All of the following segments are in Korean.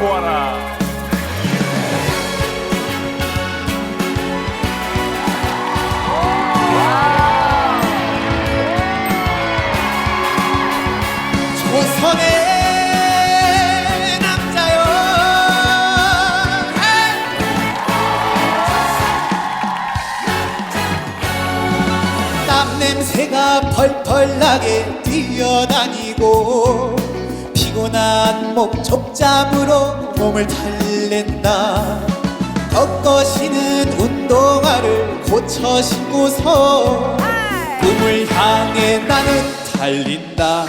보아라. 조선의 남자요. 땀 냄새가 펄펄 나게 뛰어다니고 피곤한 목 족잠으로 몸을 달랜다. 꺾어시는 운동화를 고쳐 신고서 꿈을 향해 나는 달린다.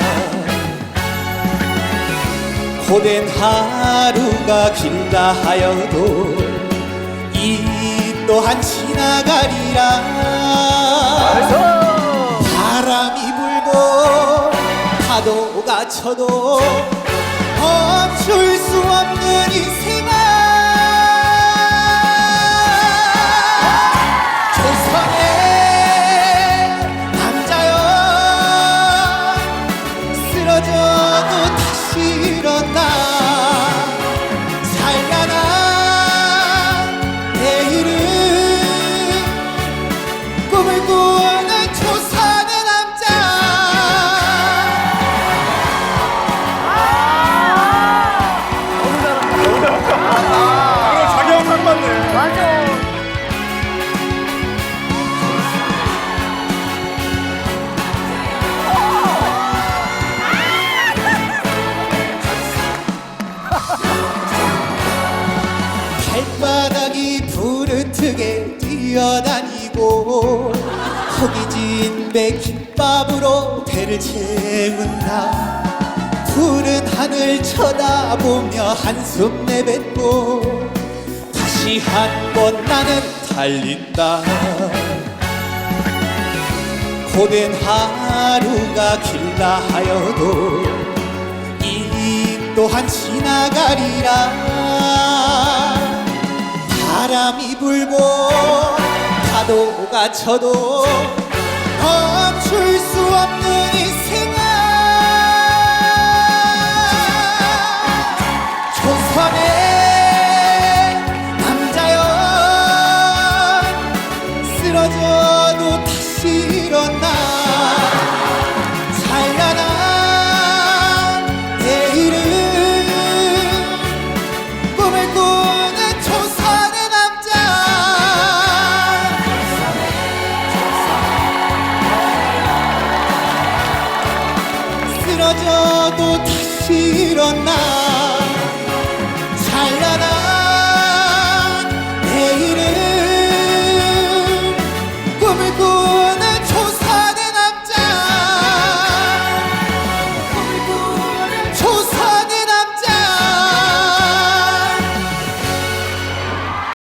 고된 하루가 길다 하여도 이 또한 지나가리라 쳐도 멈출 수 없는 이 생활 부르트게 뛰어다니고 허기진 배 김밥으로 배를 채운다. 푸른 하늘 쳐다보며 한숨 내뱉고 다시 한 번 나는 달린다. 고된 하루가 길다 하여도 이 또한 지나가리라 바람이 불고 파도가 쳐도 멈출 수 없는 이 생활 빠져도 다시 일어나.